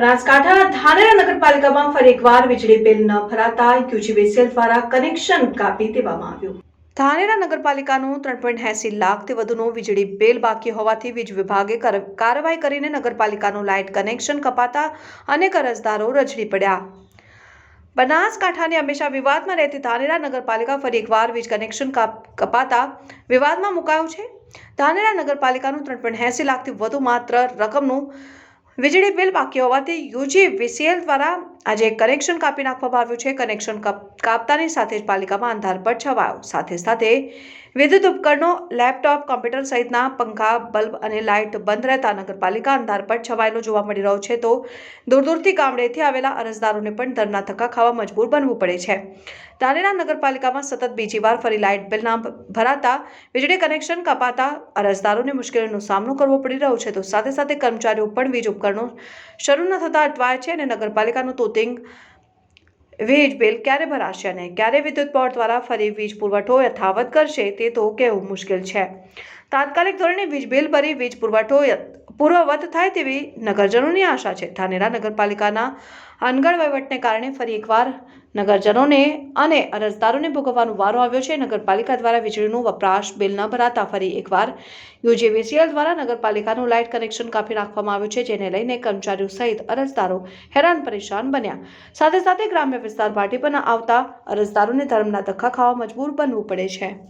બનાસકાંઠાના ધાનેરા નગરપાલિકામાં ફરી એકવાર વીજળી બિલ ન ભરાતા યુજીબીસીએલ દ્વારા કનેક્શન કાપી દેવામાં આવ્યું. ધાનેરા નગરપાલિકાનું ત્રણ પોઈન્ટ એસી લાખથી વધુનું વીજળી બિલ બાકી હોવાથી વીજ વિભાગે કાર્યવાહી કરીને નગરપાલિકાનું લાઇટ કનેક્શન કપાતા અનેક અરજદારો રજડી પડ્યા. બનાસકાંઠાની હંમેશા વિવાદમાં રહેતી ધાનેરા નગરપાલિકા ફરી એકવાર વીજ કનેક્શન કાપ- કપાતા વિવાદમાં મુકાયું છે. ધાનેરા નગરપાલિકાનું ત્રણ પોઈન્ટ એસી લાખથી વધુ માત્ર રકમનું વીજળી બિલ બાકી હોવાથી યુજી વીસીએલ દ્વારા આજે કનેક્શન કાપી નાખવામાં આવ્યું છે. કનેક્શન કાપ- કાપતાની સાથે જ પાલિકામાં અંધારપટ છવાયો સાથે સાથે વિદ્યુત ઉપકરણો લેપટોપ કોમ્પ્યુટર સહિતના પંખા, બલ્બ અને લાઇટ બંધ રહેતા નગરપાલિકા અંધારપટ છવાયેલો જોવા મળી રહ્યો છે. તો દૂર દૂરથી ગામડેથી આવેલા અરજદારોને પણ ધરના ધક્કા ખાવા મજબૂર બનવું પડે છે. ધાનેરા નગરપાલિકામાં સતત બીજી વાર ફરી લાઇટ બિલના ભરાતા, વીજળી કનેક્શન કપાતા અરજદારોને મુશ્કેલીનો સામનો કરવો પડી રહ્યો છે. તો સાથે સાથે કર્મચારીઓ પણ વીજ ઉપકરણો શરૂ ન થતા અટવાય છે અને નગરપાલિકાનું તોતિંગ વીજ બિલ ક્યારે ભરાશે અને ક્યારે વિદ્યુત બોર્ડ દ્વારા ફરી વીજ પુરવઠો યથાવત કરશે તે તો કહેવું મુશ્કેલ છે. તાત્કાલિક ધોરણે વીજ બિલ ભરી વીજ પુરવઠો પૂર્વવત થાય તેવી નગરજનોની આશા છે. ધાનેરા નગરપાલિકાના અનગઢ વહીવટને કારણે ફરી એકવાર નગરજનોને અને અરજદારોને ભોગવવાનો વારો આવ્યો છે. નગરપાલિકા દ્વારા વીજળીનું વપરાશ બિલ ન ભરાતા ફરી એકવાર યુજીવીસીએલ દ્વારા નગરપાલિકાનું લાઇટ કનેક્શન કાપી નાખવામાં આવ્યું છે, જેને લઈને કર્મચારીઓ સહિત અરજદારો હેરાન પરેશાન બન્યા. સાથે સાથે ગ્રામ્ય વિસ્તાર માટે પણ આવતા અરજદારોને ધર્મના ધક્કા ખાવા મજબૂર બનવું પડે છે.